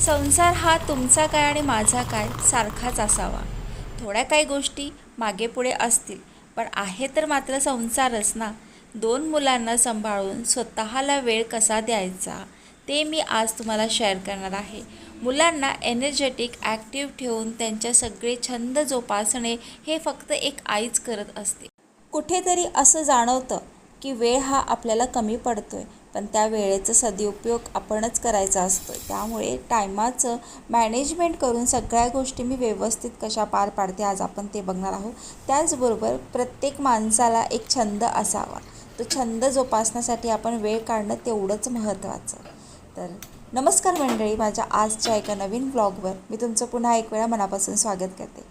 संसार हा तुमचा काय आणि माझा काय सारखाच असावा. थोड्या काही गोष्टी मागे पुढे असतील पण आहे तर मात्र संसारच ना. दोन मुलांना सांभाळून स्वतःला वेळ कसा द्यायचा ते मी आज तुम्हाला शेअर करणार आहे. मुलांना एनर्जेटिक ॲक्टिव्ह ठेवून त्यांच्या सगळे छंद जोपासणे हे फक्त एक आईच करत असते. कुठेतरी असं जाणवतं की वेळ हा आपल्याला कमी पडतो आहे पण त्या वेळेचा सदुपयोग आपणच करायचा असतो त्यामुळे टायमाचं मॅनेजमेंट करून सगळ्या गोष्टी मी व्यवस्थित कशा पार पाडते आज आपण ते बघणार आहोत. त्याचबरोबर प्रत्येक माणसाला एक छंद असावा. तो छंद जोपासण्यासाठी आपण वेळ काढणं तेवढंच महत्त्वाचं. तर नमस्कार मंडळी माझ्या आजच्या एका नवीन ब्लॉगवर मी तुमचं पुन्हा एक वेळा मनापासून स्वागत करते.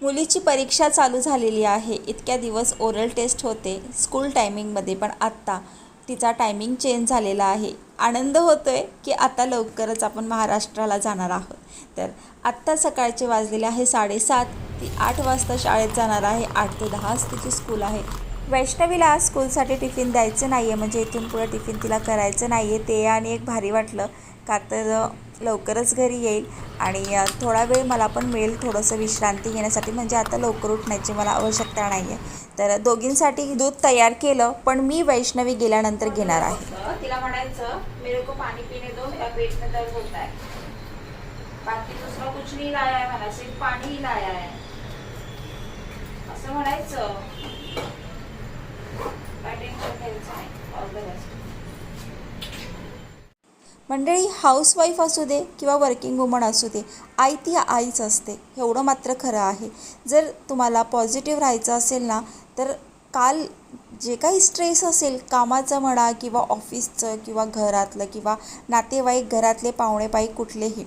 मुलीची परीक्षा चालू झालेली आहे. इतक्या दिवस ओरल टेस्ट होते स्कूल टायमिंगमध्ये पण आत्ता तिचा टायमिंग चेंज झालेला आहे. आनंद होतो आहे की आता लवकरच आपण महाराष्ट्राला जाणार आहोत. तर आत्ता सकाळचे वाजलेले आहे साडेसात. ती आठ वाजता शाळेत जाणार आहे. आठ ते दहाच तिची स्कूल आहे. वैष्णवीला स्कूलसाठी टिफिन द्यायचं नाही आहे म्हणजे इथून पुढे टिफिन तिला करायचं नाही आहे ते आणि एक भारी वाटलं. का तर लवकरच घरी येईल आणि थोडा वेळ मला पण मिळेल थोडंसं विश्रांती घेण्यासाठी. म्हणजे आता लवकर उठण्याची मला आवश्यकता नाही आहे तर दोघींसाठी दूध तयार केलं पण मी वैष्णवी गेल्यानंतर घेणार आहे. तिला म्हणायचं मेरे को पानी पीने दो मेरा पेट में दर्द होता है बाकी दूसरा कुछ नहीं लाया है मला. सिर्फ पानी ही लाया है असं म्हणायचं काय टेन्शन घ्यायचं नाही ऑल द बेस्ट मंडळी हाऊसवाईफ असू दे किंवा वर्किंग वुमन असू दे आई ती आईच असते एवढं मात्र खरं आहे. जर तुम्हाला पॉझिटिव्ह राहायचं असेल ना तर काल जे काही स्ट्रेस असेल कामाचं म्हणा किंवा ऑफिसचं किंवा घरातलं किंवा नातेवाईक घरातले पाहुणेपाई कुठलेही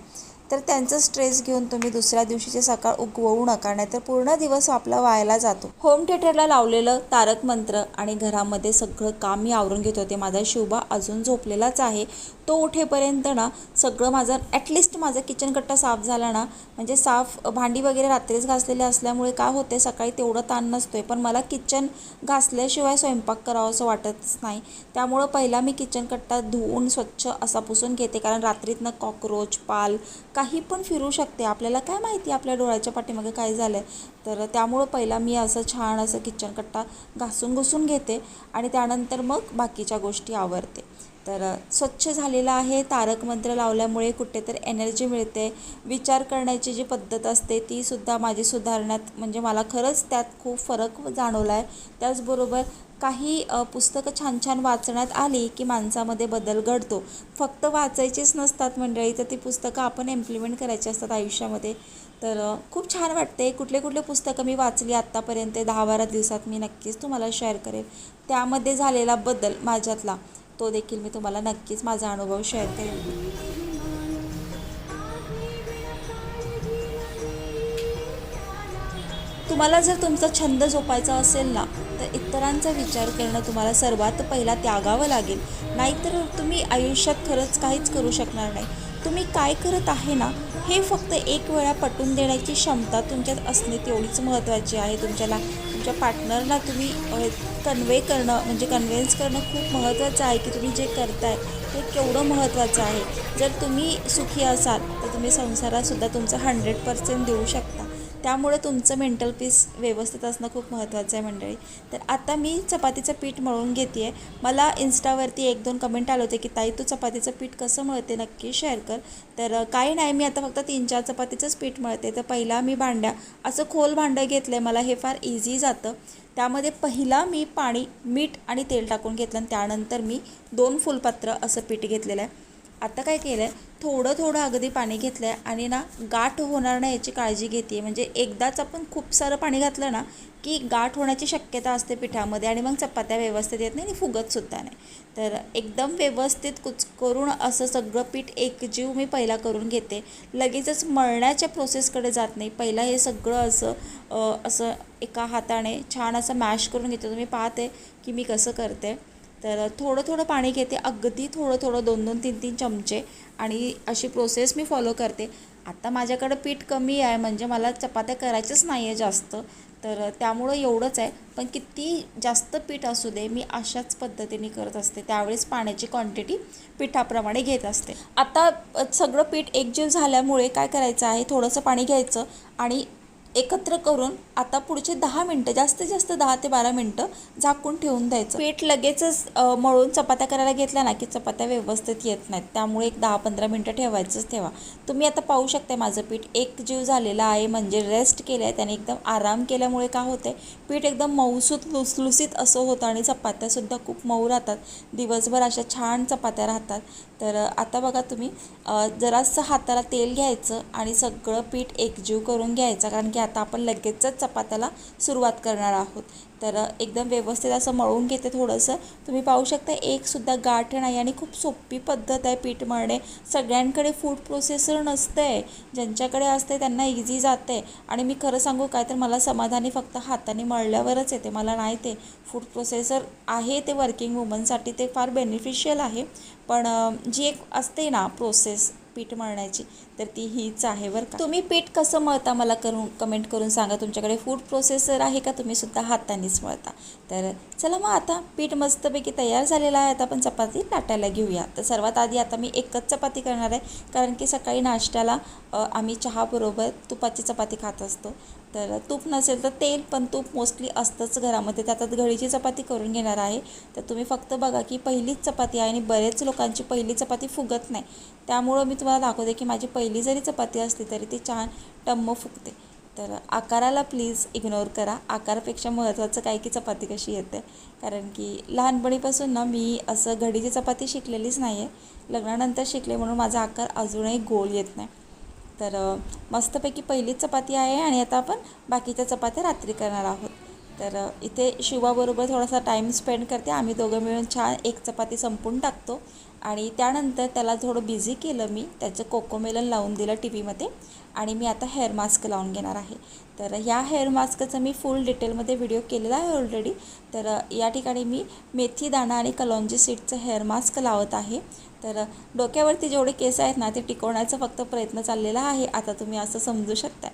तर त्यांचं स्ट्रेस घेऊन तुम्ही दुसऱ्या दिवशीचे सकाळ उगवू नका नाहीतर पूर्ण दिवस आपला वायाला जातो. होम थिएटरला लावलेलं तारक मंत्र आणि घरामध्ये सगळं काम मी आवरून घेत होते. माझा शिवबा अजून झोपलेलाच आहे. तो उठेपर्यंत ना सगळं माझं ॲटलिस्ट माझा किचन कट्टा साफ झाला ना म्हणजे साफ भांडी वगैरे रात्रीच घासलेले असल्यामुळे काय होते सकाळी तेवढं ताण नसतो आहे पण मला किचन घासल्याशिवाय स्वयंपाक करावा असं वाटतच नाही. त्यामुळं पहिला मी किचन कट्टा धुवून स्वच्छ असा पुसून घेते. कारण रात्रीतनं कॉकरोच पाल काही पण फिरू शकते. आपल्याला काय माहिती आपल्या डोळ्याच्या पाठीमागे काय झालं आहे तर त्यामुळं पहिला मी असं छान असं किचन कट्टा घासून घुसून घेते. आणि त्यानंतर मग बाकीच्या गोष्टी आवरते. तर स्वच्छ झालेलं आहे तारक मंत्र लावल्यामुळे कुठेतरी एनर्जी मिळते. विचार करण्याची जी पद्धत असते ती सुद्धा माझी सुधारण्यात म्हणजे मला खरंच त्यात खूप फरक जाणवला आहे त्याचबरोबर काही पुस्तकं छान छान वाचण्यात आली की माणसामध्ये बदल घडतो. फक्त वाचायचीच नसतात मंडळी तर ती पुस्तकं आपण इम्प्लिमेंट करायची असतात आयुष्यामध्ये. तर खूप छान वाटते कुठले कुठले पुस्तकं मी वाचली आत्तापर्यंत दहा बारा दिवसात मी नक्कीच तुम्हाला शेअर करेन. त्यामध्ये झालेला बदल माझ्यातला. तो देखील मी तुम्हाला नक्कीच माझा अनुभव शेअर करेन. तुम्हाला जर तुमचा छंद जोपायचा असेल ना तर इतरांचा विचार करणं तुम्हाला सर्वात पहिला त्यागावं लागेल. नाहीतर तुम्ही आयुष्यात खरंच काहीच करू शकणार नाही. तुम्ही काय करत आहे ना हे फक्त एक वेळा पटवून देण्याची क्षमता तुमच्यात असणे तेवढीच महत्त्वाची आहे तुमच्याला. तुमच्या पार्टनरला तुम्ही कन्वे करणं म्हणजे कन्व्हेन्स करणं खूप महत्त्वाचं आहे की तुम्ही जे करताय ते केवढं महत्त्वाचं आहे. जर तुम्ही सुखी असाल तर तुम्ही संसारातसुद्धा तुमचं हंड्रेड पर्सेंट देऊ शकता. त्यामुळे तुमचं मेंटल पीस व्यवस्थित असणं खूप महत्त्वाचं आहे मंडळी. तर आता मी चपातीचं पीठ मळून घेते आहे मला इन्स्टावरती एक दोन कमेंट आले होते की ताई तू चपातीचं पीठ कसं मळते? नक्की शेअर कर. तर काही नाही मी आता फक्त तीन चार चपातीचंच पीठ मळते. तर पहिला मी भांड्या असं खोल भांडं घेतलं आहे मला हे फार इझी जातं. त्यामध्ये पहिला मी पाणी मीठ आणि तेल टाकून घेतलं आणि त्यानंतर मी दोन फुलपात्र असं पीठ घेतलेलं आहे. आता काय केलं आहे थोडं थोडं अगदी पाणी घेतलं आहे आणि ना गाठ होणार नाही याची काळजी घेते आहे म्हणजे एकदाच आपण खूप सारं पाणी घातलं ना की गाठ होण्याची शक्यता असते पिठामध्ये आणि मग चपात्या व्यवस्थित येत नाही आणि फुगतसुद्धा नाही. तर एकदम व्यवस्थित कुच करून असं सगळं पीठ एकजीव मी पहिला करून घेते. लगेचच मळण्याच्या प्रोसेसकडे जात नाही. पहिला हे सगळं असं असं एका हाताने छान असं मॅश करून घेते. तुम्ही पाहते की मी कसं करते. तर थोडं थोडं पाणी घेते अगदी थोडं थोडं दोन दोन तीन तीन चमचे. आणि अशी प्रोसेस मी फॉलो करते. आता माझ्याकडं पीठ कमी आहे म्हणजे मला चपात्या करायचंच नाही आहे जास्त. तर त्यामुळं एवढंच आहे. पण किती जास्त पीठ असू दे मी अशाच पद्धतीने करत असते. त्यावेळेस पाण्याची क्वांटिटी पिठाप्रमाणे घेत असते. आता सगळं पीठ एकजीव झाल्यामुळे काय करायचं आहे? थोडंसं पाणी घ्यायचं आणि एकत्र करून आता पुढचे दहा मिनटं जास्तीत जास्त दहा ते बारा मिनटं झाकून ठेवून द्यायचं. पीठ लगेचच मळून चपात्या करायला घेतल्या ना की चपात्या व्यवस्थित येत नाहीत. त्यामुळे एक दहा पंधरा मिनटं ठेवायचंच ठेवा. तुम्ही आता पाहू शकता माझं पीठ एक जीव झालेलं आहे म्हणजे रेस्ट केलं आहे त्याने एकदम आराम केल्यामुळे काय आहे पीठ एकदम मऊसूत लुसलुसीत असं होतं आणि चपात्यासुद्धा खूप मऊ राहतात. दिवसभर अशा छान चपात्या राहतात. तर आता बघा तुम्ही जरासं हाताला तेल घ्यायचं आणि सगळं पीठ एकजीव करून घ्यायचं. कारण की आता आपण लगेचच चपात्याला सुरुवात करणार आहोत. तर एकदम व्यवस्थित असं मळून घेते थोडंसं. तुम्ही पाहू शकता एकसुद्धा गाठ नाही आणि खूप सोपी पद्धत आहे पीठ मळणे. सगळ्यांकडे फूड प्रोसेसर नसतं आहे ज्यांच्याकडे असते त्यांना इझी जाते आणि मी खरं सांगू काय तर मला समाधानी फक्त हाताने मळल्यावरच येते. मला नाही ते. फूड प्रोसेसर आहे ते वर्किंग वुमनसाठी ते फार बेनिफिशियल आहे. पण जी एक असते ना प्रोसेस पीठ मळण्याची तर ती हीच आहे बरं का. तुम्ही पीठ कसं मळता? मला करून कमेंट करून सांगा. तुमच्याकडे फूड प्रोसेसर आहे का? तुम्ही सुद्धा हातानेच मळता. तर चला मग आता पीठ मस्तपैकी तयार झालेलं आहे. आता आपण चपाती लाटायला घेऊया. तर सर्वात आधी आता मी एकच चपाती करणार आहे. कारण की सकाळी नाश्त्याला आम्ही चहाबरोबर तुपाची चपाती खात असतो. तर तूप नसेल तर तेल पण तूप मोस्टली असतंच घरामध्ये. त्यात घडीची चपाती करून घेणार आहे. तर तुम्ही फक्त बघा की पहिलीच चपाती आहे आणि बरेच लोकांची पहिली चपाती फुगत नाही. त्यामुळं मी तुम्हाला दाखवते की माझी पहिली जरी चपाती असली तरी ती छान टम्म फुगते. तर आकाराला प्लीज इग्नोर करा. आकारापेक्षा महत्त्वाचं काय की चपाती कशी येते? कारण की लहानपणीपासून ना मी असं घडीची चपाती शिकलेलीच नाही आहे लग्नानंतर शिकले म्हणून माझा आकार अजूनही गोल येत नाही. तर मस्तपैकी पहिलीच चपाती आहे आणि आता आपण बाकीच्या चपात्या रात्री करणार आहोत. तर इथे शिवाबरोबर थोडासा टाईम स्पेंड करते. आम्ही दोघं मिळून छान एक चपाती संपून टाकतो. आणि त्यानंतर त्याला थोडं बिझी केलं मी. त्याचं कोकोमेलन लावून दिलं टी व्हीमध्ये आणि मी आता हेअर मास्क लावून घेणार आहे. तर ह्या हेअर मास्कचं मी फुल डिटेलमध्ये व्हिडिओ केलेला आहे ऑलरेडी तर या ठिकाणी मी मेथी दाणा आणि कलौंजी सीटचं हेअर मास्क लावत आहे. तर डोक्यावरती जेवढे केस आहेत ना ते टिकवण्याचा फक्त प्रयत्न चाललेला आहे. आता तुम्ही असं समजू शकता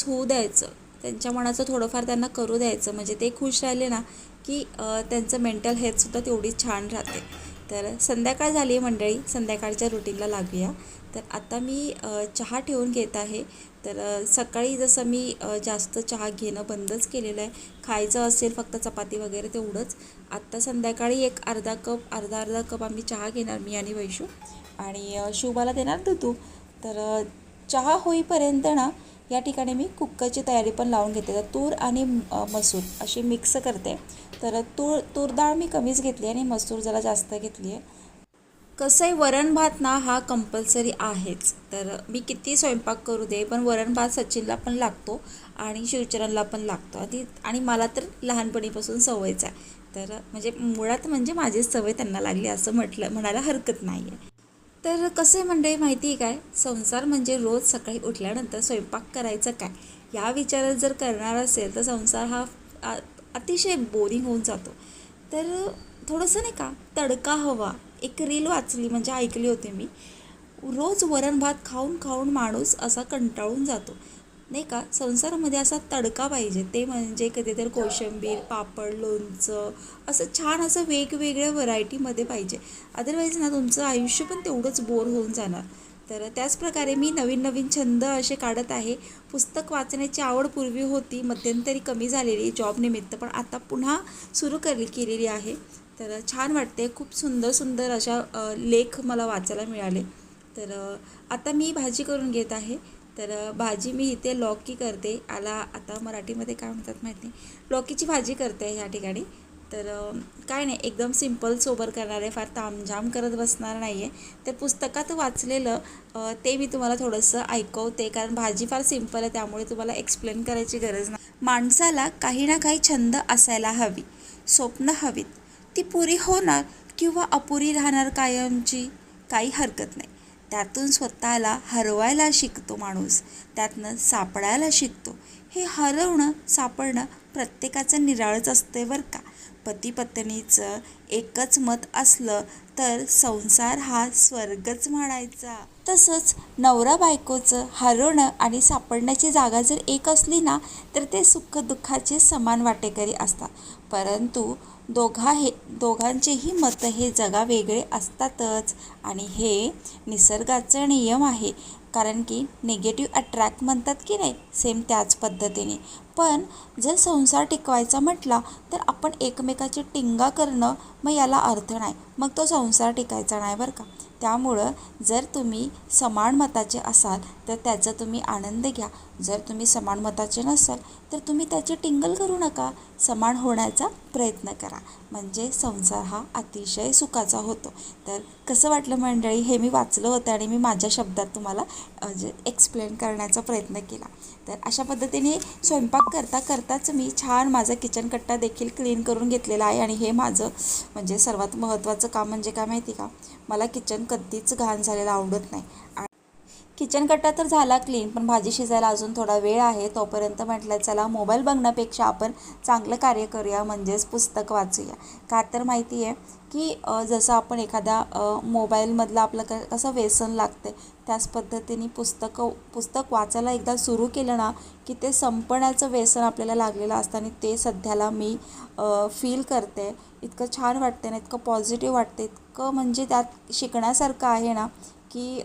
मुलांना होऊ द्यायचं. त्यांच्या मनाचं थोडंफार त्यांना करू द्यायचं. म्हणजे ते खुश राहिले ना की त्यांचं मेंटल हेल्थसुद्धा तेवढी छान राहते. तर संध्याकाळ झाली आहे मंडळी. संध्याकाळच्या रुटीनला लागूया. तर आता मी चहा ठेवून घेत आहे. तर सकाळी जसं मी जास्त चहा घेणं बंदच केलेलं आहे. खायचं असेल फक्त चपाती वगैरे तेवढंच. आत्ता संध्याकाळी एक अर्धा कप अर्धा अर्धा कप आम्ही चहा घेणार मी आणि वैशू. आणि शिवबाला शुभाला देणार तू तर चहा होईपर्यंत ना या ठिकाणी मी कुक्करची तयारी पण लावून घेते. तर तूर आणि मसूर अशी मिक्स करते. तर तूर तूर डाळ मी कमीच घेतली आणि मसूर जरा जास्त घेतली आहे. कसं आहे वरण भात ना हा कंपल्सरी आहेच. तर मी किती स्वयंपाक करू दे पण वरण भात सचिनला पण लागतो आणि शिवचरणला पण लागतो. आधी आणि मला तर लहानपणीपासून सवयच आहे. तर म्हणजे मुळात म्हणजे माझीच सवय त्यांना लागली असं म्हटलं म्हणायला हरकत नाही आहे तर कसं आहे म्हणजे माहिती आहे काय? संसार म्हणजे रोज सकाळी उठल्यानंतर स्वयंपाक करायचं काय? या विचारात जर करणार असेल तर संसार हा अतिशय बोरिंग होऊन जातो. तर थोडंसं नाही का तडका हवा. एक रील वाचली म्हणजे ऐकली होती मी. रोज वरण भात खाऊन खाऊन माणूस असा कंटाळून जातो. नाही का? संसारामध्ये असा तडका पाहिजे. ते म्हणजे कधीतरी कोशिंबीर पापड लोणचं असं छान असं वेगवेगळ्या व्हरायटीमध्ये पाहिजे. अदरवाईज ना तुमचं आयुष्य पण तेवढंच बोर होऊन जाणार. तर त्याचप्रकारे मी नवीन नवीन छंद असे काढत आहे. पुस्तक वाचण्याची आवड पूर्वी होती. मध्यंतरी कमी झालेली जॉबनिमित्त पण आता पुन्हा सुरू केली केलेली आहे. तर छान वाटते खूप सुंदर सुंदर अशा लेख मला वाचायला मिळाले. तर आता मी भाजी करून घेत आहे. तर भाजी मी इथे लौकी करते. आला आता मराठीमध्ये काय म्हणतात माहीत नाही. लौकीची भाजी करते ह्या ठिकाणी. तर काय नाही एकदम सिंपल सोबर करणार आहे. फार तामझाम करत बसणार नाही आहे तर पुस्तकात वाचलेलं ते मी तुम्हाला थोडंसं ऐकवते. कारण भाजी फार सिंपल आहे त्यामुळे तुम्हाला एक्सप्लेन करायची गरज नाही. माणसाला काही ना काही छंद असायला हवी. स्वप्न हवीत. ती पुरी होणार किंवा अपुरी राहणार कायमची काही हरकत नाही. त्यातून स्वतःला हरवायला शिकतो माणूस त्यातनं सापडायला शिकतो. हे हरवणं सापडणं प्रत्येकाचं निराळच असते बरं का. पती पत्नीचं एकच मत असलं तर संसार हा स्वर्गच म्हणायचा. तसंच नवरा बायकोचं हरवणं आणि सापडण्याची जागा जर एक असली ना तर ते सुखदुःखाचे समान वाटेकरी असतात. परंतु दोघा हे दोघांचेही मतं हे जगा वेगळे असतातच आणि हे निसर्गाचं नियम आहे. कारण की निगेटिव्ह अट्रॅक्ट म्हणतात की नाही सेम त्याच पद्धतीने. पण जर संसार टिकवायचा म्हटला तर आपण एकमेकाची टिंगा करणं मग याला अर्थ नाही. मग तो संसार टिकायचा नाही बरं का. त्यामुळं जर तुम्ही समान मताचे असाल तर त्याचा तुम्ही आनंद घ्या. जर तुम्ही समान मताचे नसाल तर तुम्ही त्याची टिंगल करू नका. समान होण्याचा प्रयत्न करा. म्हणजे संसार हा अतिशय सुखाचा होतो. तर कसं वाटलं मंडळी? हे मी वाचलं होतं आणि मी माझ्या शब्दात तुम्हाला म्हणजे एक्सप्लेन करण्याचा प्रयत्न केला. तर अशा पद्धतीने स्वयंपाक करता करताच मी छान माझा किचन कट्टा देखील क्लीन करून घेतलेला आहे. आणि हे माझं म्हणजे सर्वात महत्त्वाचं काम म्हणजे काय माहिती का? मला किचन कधीच घाण झालेलं आवडत नाही. किचन कट्टा तर झाला क्लीन पण भाजी शिजायला अजून थोडा वेळ आहे. तोपर्यंत म्हटलं चला मोबाईल बघण्यापेक्षा आपण चांगलं कार्य करूया म्हणजेच पुस्तक वाचूया. का तर माहिती आहे की जसं आपण एखाद्या मोबाईलमधलं आपलं क कसं व्यसन लागते त्याच पद्धतीने पुस्तकं पुस्तक वाचायला एकदा सुरू केलं ना की ते संपण्याचं व्यसन आपल्याला लागलेलं असतं आणि ते सध्याला मी फील करते. इतकं छान वाटते ना इतकं पॉझिटिव्ह वाटते इतकं म्हणजे त्यात शिकण्यासारखं आहे ना की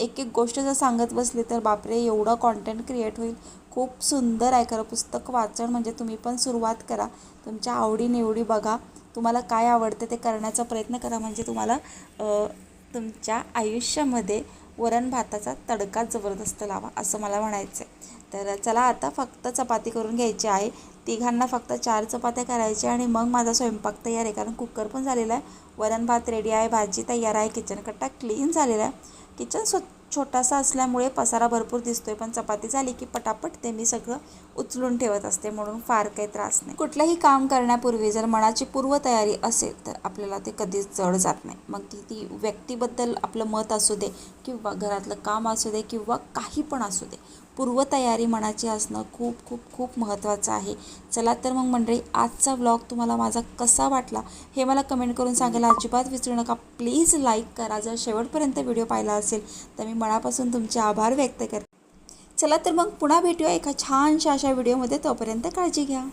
एक एक गोष्ट जर सांगत बसली तर बापरे एवढं कॉन्टेंट क्रिएट होईल. खूप सुंदर आहे खरं पुस्तक वाचन म्हणजे तुम्ही पण सुरुवात करा. तुमच्या आवडीनिवडी बघा. तुम्हाला काय आवडतं ते करण्याचा प्रयत्न करा. म्हणजे तुम्हाला तुमच्या आयुष्यामध्ये वरण भाताचा तडका जबरदस्त लावा असं मला म्हणायचं आहे तर चला आता फक्त चपाती करून घ्यायची आहे. तिघांना फक्त चार चपात्या करायच्या आणि मग माझा स्वयंपाक तयार आहे. कारण कुकर पण झालेला आहे. वरण भात रेडी आहे. भाजी तयार आहे. किचन कट्टा क्लीन झालेला आहे. किचन स्व छोटासा असल्यामुळे पसारा भरपूर दिसतोय. पण चपाती झाली की पटापट ते मी सगळं उचलून ठेवत असते म्हणून फार काही त्रास नाही. कुठलंही काम करण्यापूर्वी जर मनाची पूर्वतयारी असेल तर आपल्याला ते कधीच जड जात नाही. मग ती ती व्यक्तीबद्दल आपलं मत असू दे किंवा घरातलं काम असू दे किंवा काही पण असू दे पूर्वतयारी मनाची असणं खूप खूप खूप महत्त्वाचं आहे. चला तर मग मंडळी आजचा व्लॉग तुम्हाला माझा कसा वाटला हे मला कमेंट करून सांगायला अजिबात विसरू नका. प्लीज लाईक करा. जर शेवटपर्यंत व्हिडिओ पाहिला असेल तर मी मनापासून तुमचे आभार व्यक्त करते. चला तर मग पुन्हा भेटूया एका छानशा अशा व्हिडिओमध्ये. तोपर्यंत काळजी घ्या.